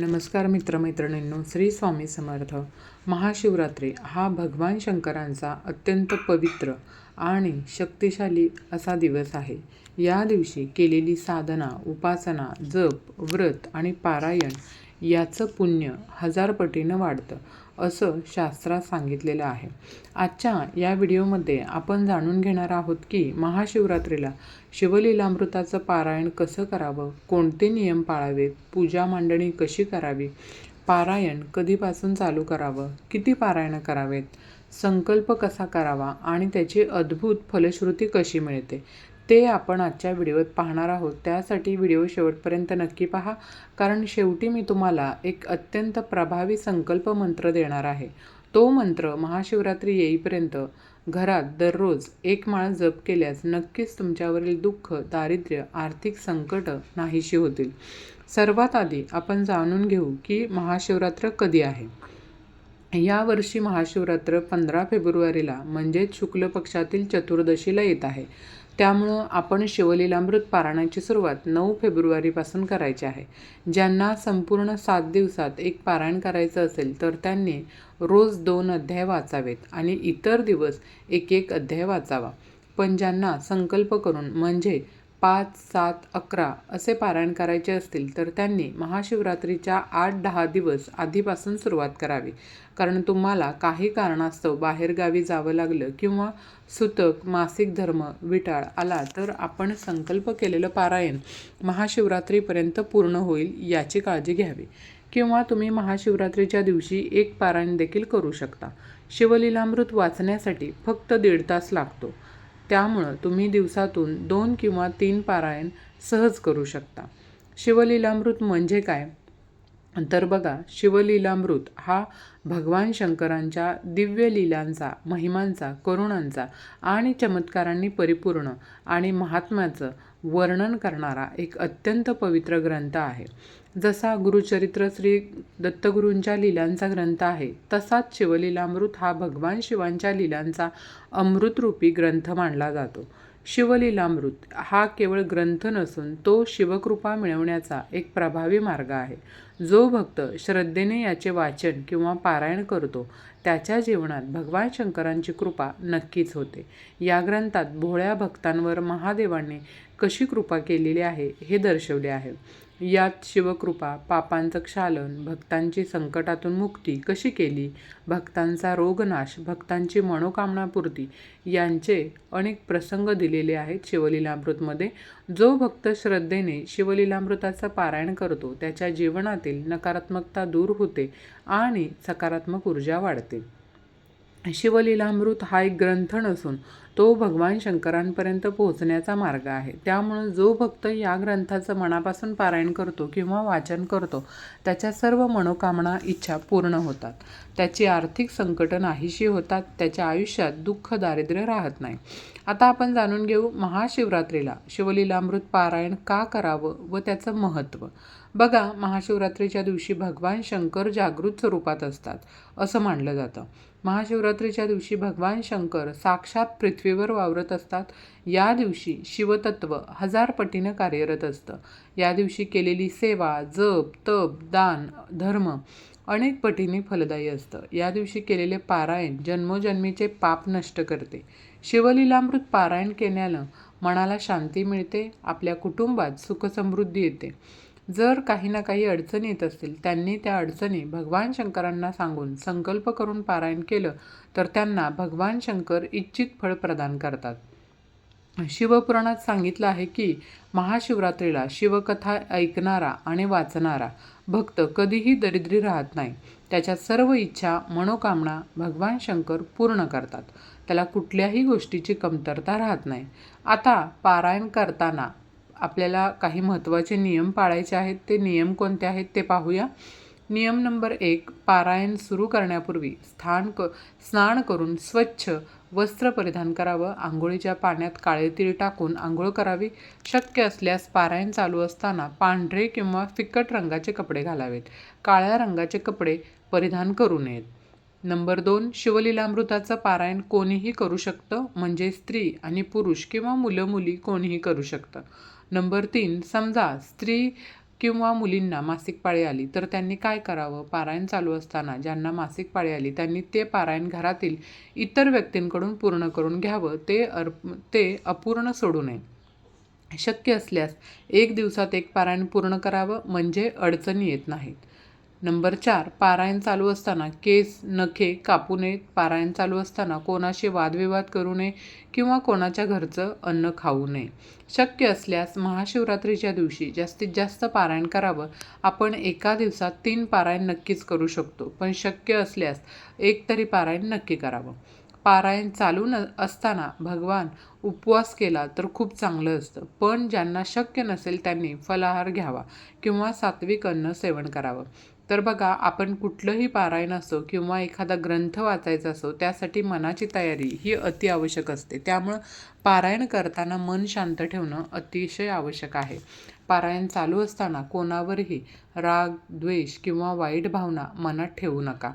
नमस्कार मित्रमैत्रिणींनो श्री स्वामी समर्थ. महाशिवरात्री हा भगवान शंकरांचा अत्यंत पवित्र आणि शक्तिशाली असा दिवस आहे. या दिवशी केलेली साधना उपासना जप व्रत आणि पारायण याचं पुण्य हजार पटीनं वाढतं. असं शास्त्रात सांगितलेलं आहे. आजच्या या व्हिडिओमध्ये आपण जाणून घेणार आहोत की महाशिवरात्रीला शिवलीलामृताचं पारायण कसं करावं कोणते नियम पाळावेत पूजा मांडणी कशी करावी पारायण कधीपासून चालू करावं किती पारायणं करावेत संकल्प कसा करावा आणि त्याची अद्भुत फलश्रुती कशी मिळते ते आपण आजच्या व्हिडिओत पाहणार आहोत. त्यासाठी व्हिडिओ शेवटपर्यंत नक्की पहा कारण शेवटी मी तुम्हाला एक अत्यंत प्रभावी संकल्प मंत्र देणार आहे. तो मंत्र महाशिवरात्री येईपर्यंत घरात दररोज एक माळ जप केल्यास नक्कीच तुमच्यावरील दुःख दारिद्र्य आर्थिक संकट नाहीशी होतील. सर्वात आधी आपण जाणून घेऊ की महाशिवरात्र कधी आहे. यावर्षी महाशिवरात्र पंधरा फेब्रुवारीला म्हणजेच शुक्ल पक्षातील चतुर्दशीला येत आहे. त्यामुळं आपण शिवलीलामृत पारायणाची सुरुवात नऊ फेब्रुवारीपासून करायची आहे. ज्यांना संपूर्ण सात दिवसात एक पारायण करायचं असेल तर त्यांनी रोज दोन अध्याय वाचावेत आणि इतर दिवस एक एक अध्याय वाचावा. पण ज्यांना संकल्प करून म्हणजे पाच सात अकरा असे पारायण करायचे असतील तर त्यांनी महाशिवरात्रीच्या आठ दहा दिवस आधीपासून सुरुवात करावी. कारण तुम्हाला काही कारणास्तव बाहेरगावी जावं लागलं किंवा सुतक मासिक धर्म विटाळ आला तर आपण संकल्प केलेलं पारायण महाशिवरात्रीपर्यंत पूर्ण होईल याची काळजी घ्यावी. किंवा तुम्ही महाशिवरात्रीच्या दिवशी एक पारायण देखील करू शकता. शिवलीलामृत वाचण्यासाठी फक्त दीड तास लागतो. त्यामुळं तुम्ही दिवसातून दोन किंवा तीन पारायण सहज करू शकता. शिवलीलामृत म्हणजे काय? तर बघा शिवलीलामृत हा भगवान शंकरांच्या दिव्य लीलांचा महिमांचा करुणांचा आणि चमत्कारांनी परिपूर्ण आणि महात्म्याचं वर्णन करणारा एक अत्यंत पवित्र ग्रंथ आहे. जसा गुरुचरित्र श्री दत्तगुरूंच्या लीलांचा ग्रंथ आहे तसाच शिवलीलामृत हा भगवान शिवांच्या लीलांचा अमृतरूपी ग्रंथ मानला जातो. शिवलीलामृत हा केवळ ग्रंथ नसून तो शिवकृपा मिळवण्याचा एक प्रभावी मार्ग आहे. जो भक्त श्रद्धेने याचे वाचन किंवा पारायण करतो त्याच्या जीवनात भगवान शंकरांची कृपा नक्कीच होते. या ग्रंथात भोळ्या भक्तांवर महादेवांनी कशी कृपा केलेली आहे हे दर्शवले आहे. यात शिवकृपा पापांचं क्षालन भक्तांची संकटातून मुक्ती कशी केली? भक्तांचा रोगनाश भक्तांची मनोकामनापूर्ती यांचे अनेक प्रसंग दिलेले आहेत शिवलीलामृतमध्ये. जो भक्त श्रद्धेने शिवलीलामृताचं पारायण करतो त्याच्या जीवनातील नकारात्मकता दूर होते आणि सकारात्मक ऊर्जा वाढते. शिवलीलामृत हा एक ग्रंथ नसून तो भगवान शंकरांपर्यंत पोहोचण्याचा मार्ग आहे. त्यामुळं जो भक्त या ग्रंथाचं मनापासून पारायण करतो किंवा वाचन करतो त्याच्या सर्व मनोकामना इच्छा पूर्ण होतात. त्याची आर्थिक संकट नाहीशी होतात त्याच्या आयुष्यात दुःख दारिद्र्य राहत नाही. आता आपण जाणून घेऊ महाशिवरात्रीला. शिवलीलामृत पारायण का करावं व त्याचं महत्त्व? बघा महाशिवरात्रीच्या दिवशी भगवान शंकर जागृत स्वरूपात असतात असं मानलं जातं. महाशिवरात्रीच्या दिवशी भगवान शंकर साक्षात पृथ्वीवर वावरत असतात. या दिवशी शिवतत्व हजार पटीनं कार्यरत असतं. या दिवशी केलेली सेवा जप तप दान धर्म अनेक पटीने फलदायी असतं. या दिवशी केलेले पारायण जन्मोजन्मीचे पाप नष्ट करते. शिवलीलामृत पारायण केल्यानं मनाला शांती मिळते आपल्या कुटुंबात सुखसमृद्धी येते. जर काही ना काही अडचणी येत असतील त्यांनी त्या अडचणी भगवान शंकरांना सांगून संकल्प करून पारायण केलं तर त्यांना भगवान शंकर इच्छित फळ प्रदान करतात. शिवपुराणात सांगितलं आहे की महाशिवरात्रीला शिवकथा ऐकणारा आणि वाचणारा भक्त कधीही दरिद्री राहत नाही. त्याच्या सर्व इच्छा मनोकामना भगवान शंकर पूर्ण करतात. त्याला कुठल्याही गोष्टीची कमतरता राहत नाही. आता पारायण करताना आपल्याला काही महत्त्वाचे नियम पाळायचे आहेत ते नियम कोणते आहेत ते पाहूया. नियम नंबर एक पारायण सुरू करण्यापूर्वी स्थान क स्नान करून स्वच्छ वस्त्र परिधान करावं. आंघोळीच्या पाण्यात काळे तीळ टाकून आंघोळ करावी. शक्य असल्यास पारायण चालू असताना पांढरे किंवा फिकट रंगाचे कपडे घालावेत. काळ्या रंगाचे कपडे परिधान करू नयेत. नंबर दोन शिवलीलामृताचं पारायण कोणीही करू शकतं म्हणजे स्त्री आणि पुरुष किंवा मुलं मुली कोणीही करू शकतं. नंबर तीन समजा स्त्री किंवा मुलींना मासिक पाळी आली तर त्यांनी काय करावं? पारायण चालू असताना ज्यांना मासिक पाळी आली त्यांनी ते पारायण घरातील इतर व्यक्तींकडून पूर्ण करून घ्यावं. ते अर्प ते अपूर्ण सोडू नये. शक्य असल्यास एक दिवसात एक पारायण पूर्ण करावं म्हणजे अडचणी येत नाहीत. नंबर चार पारायण चालू असताना केस नखे कापू नयेत पारायण चालू असताना कोणाशी वादविवाद करू नये किंवा कोणाच्या घरचं अन्न खाऊ नये. शक्य असल्यास महाशिवरात्रीच्या दिवशी जास्तीत जास्त पारायण करावं. आपण एका दिवसात तीन पारायण नक्कीच करू शकतो पण शक्य असल्यास एक तरी पारायण नक्की करावं. पारायण चालू न असताना भगवान उपवास केला तर खूप चांगलं असतं. पण ज्यांना शक्य नसेल त्यांनी फलाहार घ्यावा किंवा सात्विक अन्न सेवन करावं. तर बघा आपण कुठलंही पारायण असो किंवा एखादा ग्रंथ वाचायचा असो त्यासाठी मनाची तयारी ही अति आवश्यक असते. त्यामुळं पारायण करताना मन शांत ठेवणं अतिशय आवश्यक आहे. पारायण चालू असताना कोणावरही राग द्वेष किंवा वाईट भावना मनात ठेवू नका.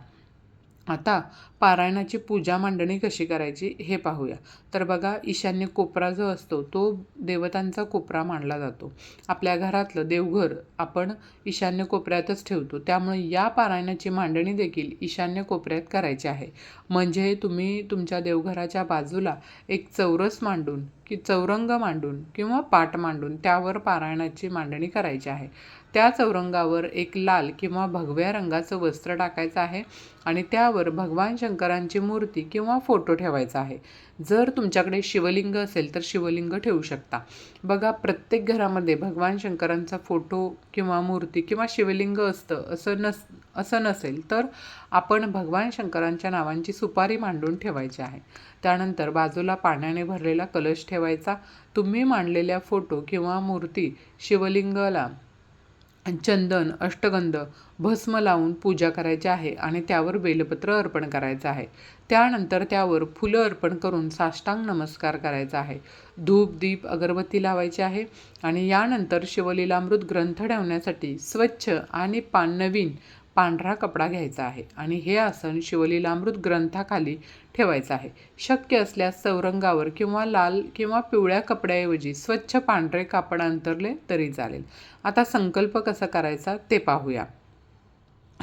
आता पारायणाची पूजा मांडणी कशी करायची हे पाहूया. तर बघा ईशान्य कोपरा जो असतो तो देवतांचा कोपरा मानला जातो. आपल्या घरातलं देवघर आपण ईशान्य कोपऱ्यातच ठेवतो. त्यामुळे या पारायणाची मांडणी देखील ईशान्य कोपऱ्यात करायची आहे. म्हणजे तुम्ही तुमच्या देवघराच्या बाजूला एक चौरस मांडून की चौरंग मांडून किंवा पाट मांडून त्यावर पारायणाची मांडणी करायची आहे. त्या चौरंगावर एक लाल किंवा भगव्या रंगाचं वस्त्र टाकायचं आहे आणि त्यावर भगवान शंकरांची मूर्ती किंवा फोटो ठेवायचा आहे. जर तुमच्याकडे शिवलिंग असेल तर शिवलिंग ठेवू शकता. बघा प्रत्येक घरामध्ये भगवान शंकरांचा फोटो किंवा मूर्ती किंवा शिवलिंग असतं असं नस असं नसेल तर आपण भगवान शंकरांच्या नावांची सुपारी मांडून ठेवायची आहे. त्यानंतर बाजूला पाण्याने भरलेला कलश ठेवायचा. तुम्ही मांडलेल्या फोटो किंवा मूर्ती शिवलिंगाला चंदन अष्टगंध भस्म लावून पूजा करायची आहे आणि त्यावर बेलपत्र अर्पण करायचं आहे. त्यानंतर त्यावर फुलं अर्पण करून साष्टांग नमस्कार करायचा आहे. धूप दीप अगरबत्ती लावायची आहे आणि यानंतर शिवलीलामृत ग्रंथ ठेवण्यासाठी स्वच्छ आणि पान नवीन पांढरा कपडा घ्यायचा आहे आणि हे आसन शिवलीलामृत ग्रंथाखाली ठेवायचं आहे. शक्य असल्यास चौरंगावर किंवा लाल किंवा पिवळ्या कपड्याऐवजी स्वच्छ पांढरे कापड अंतरले तरी चालेल. आता संकल्प कसा करायचा ते पाहूया.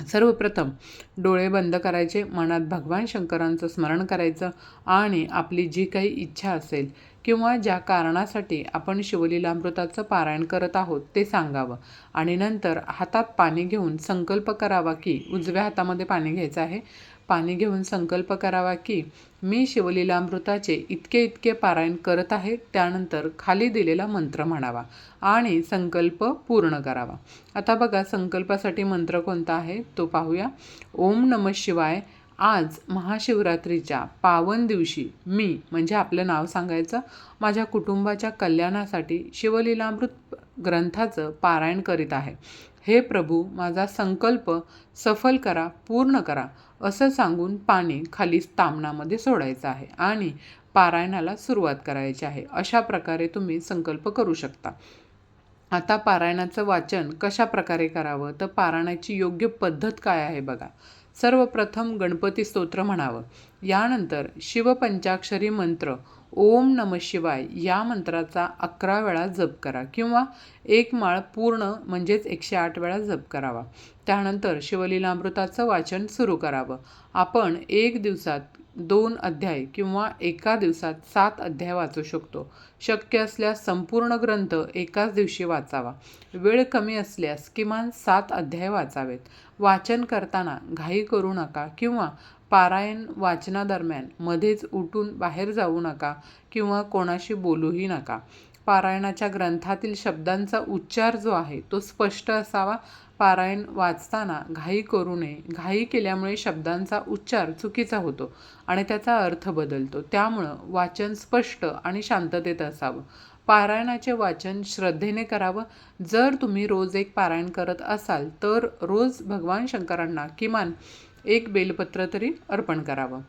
सर्वप्रथम डोळे बंद करायचे मनात भगवान शंकरांचं स्मरण करायचं आणि आपली जी काही इच्छा असेल किंवा ज्या कारणासाठी आपण शिवलीलामृताचं पारायण करत आहोत ते सांगावं. आणि नंतर हातात पाणी घेऊन संकल्प करावा की उजव्या हातामध्ये पाणी घ्यायचं आहे. पाणी घेऊन संकल्प करावा की मी शिवलीलामृताचे इतके इतके पारायण करत आहे त्यानंतर खाली दिलेला मंत्र म्हणावा आणि संकल्प पूर्ण करावा. आता बघा संकल्पासाठी मंत्र कोणता आहे तो पाहूया. ओम नम शिवाय. आज महाशिवरात्रीच्या पावन दिवशी मी म्हणजे आपलं नाव सांगायचं माझ्या कुटुंबाच्या कल्याणासाठी शिवलीलामृत ग्रंथाचं पारायण करीत आहे. हे प्रभू माझा संकल्प सफल करा पूर्ण करा असं सांगून पाणी खाली तामणामध्ये सोडायचं आहे आणि पारायणाला सुरुवात करायची आहे. अशा प्रकारे तुम्ही संकल्प करू शकता. आता पारायणाचं वाचन कशा प्रकारे करावं? तर पारायणाची योग्य पद्धत काय आहे बघा. सर्वप्रथम गणपती स्तोत्र म्हणावं. यानंतर शिवपंचाक्षरी मंत्र ओम नम शिवाय या मंत्राचा अकरा वेळा जप करा किंवा एक माळ पूर्ण म्हणजेच एकशे आठ वेळा जप करावा. त्यानंतर शिवलीलामृताचं वाचन सुरू करावं. आपण एक दिवसात दोन अध्याय किंवा एका दिवसात सात अध्याय वाचू शकतो. शक्य असल्यास संपूर्ण ग्रंथ एकाच दिवशी वाचावा. वेळ कमी असल्यास किमान सात अध्याय वाचावेत. वाचन करताना घाई करू नका किंवा पारायण वाचनादरम्यान मध्येच उठून बाहेर जाऊ नका किंवा कोणाशी बोलूही नका. पारायणाच्या ग्रंथातील शब्दांचा उच्चार जो आहे तो स्पष्ट असावा. पारायण वाचताना घाई करू नये. घाई केल्यामुळे शब्दांचा उच्चार चुकीचा होतो आणि त्याचा अर्थ बदलतो. त्यामुळं वाचन स्पष्ट आणि शांततेत असावं. पारायणाचे वाचन श्रद्धेने करावं. जर तुम्ही रोज एक पारायण करत असाल तर रोज भगवान शंकरांना किमान एक बेलपत्र तरी अर्पण करावं.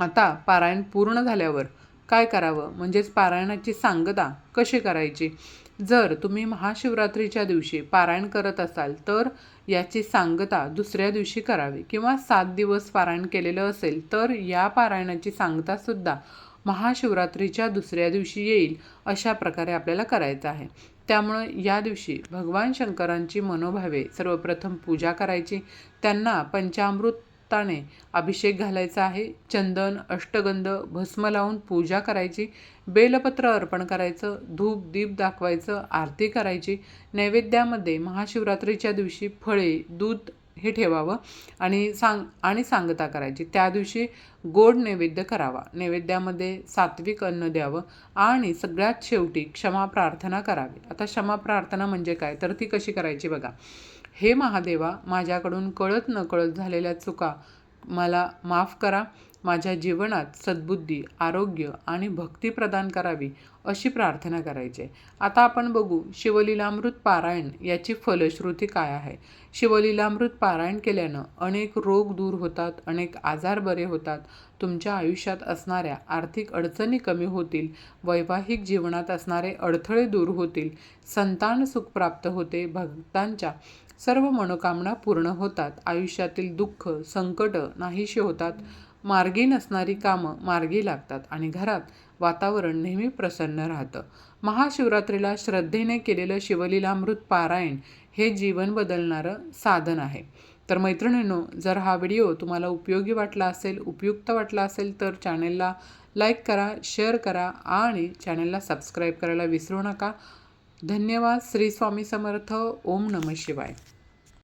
आता पारायण पूर्ण झाल्यावर काय करावं? म्हणजेच पारायणाची सांगता कशी करायची? जर तुम्ही महाशिवरात्रीच्या दिवशी पारायण करत असाल तर याची सांगता दुसऱ्या दिवशी करावी किंवा सात दिवस पारायण केलेलं असेल तर या पारायणाची सांगतासुद्धा महाशिवरात्रीच्या दुसऱ्या दिवशी येईल अशा प्रकारे आपल्याला करायचं आहे. त्यामुळं या दिवशी भगवान शंकरांची मनोभावे सर्वप्रथम पूजा करायची. त्यांना पंचामृताने अभिषेक घालायचा आहे. चंदन अष्टगंध भस्म लावून पूजा करायची. बेलपत्र अर्पण करायचं. धूप दीप दाखवायचं. आरती करायची. नैवेद्यामध्ये महाशिवरात्रीच्या दिवशी फळे दूध हे ठेवावं आणि सांग आणि सांगता करायची. त्या दिवशी गोड नैवेद्य करावा. नैवेद्यामध्ये सात्विक अन्न द्यावं आणि सगळ्यात शेवटी क्षमा प्रार्थना करावी. आता क्षमा प्रार्थना म्हणजे काय? तर ती कशी करायची बघा. हे महादेवा माझ्याकडून कळत नकळत झालेल्या चुका मला माफ करा. माझ्या जीवनात सद्बुद्धी आरोग्य आणि भक्ती प्रदान करावी. अशी प्रार्थना करायची. आता आपण बघू शिवलीलामृत पारायण याची फलश्रुती काय आहे? शिवलीलामृत पारायण केल्यानं अनेक रोग दूर होतात अनेक आजार बरे होतात. तुमच्या आयुष्यात असणाऱ्या आर्थिक अडचणी कमी होतील वैवाहिक जीवनात असणारे अडथळे दूर होतील संतान सुख प्राप्त होते भक्तांच्या सर्व मनोकामना पूर्ण होतात आयुष्यातील दुःख संकट नाहीशी होतात मार्गी नसणारी कामं मार्गी लागतात आणि घरात वातावरण नेहमी प्रसन्न राहतं. महाशिवरात्रीला श्रद्धेने केलेलं शिवलीलामृत पारायण हे जीवन बदलणारं साधन आहे. तर मैत्रिणींनो जर हा व्हिडिओ तुम्हाला उपयोगी वाटला असेल उपयुक्त वाटला असेल तर चॅनेलला लाईक करा शेअर करा आणि चॅनेलला सबस्क्राईब करायला विसरू नका. धन्यवाद. श्री स्वामी समर्थ. ओम नम शिवाय.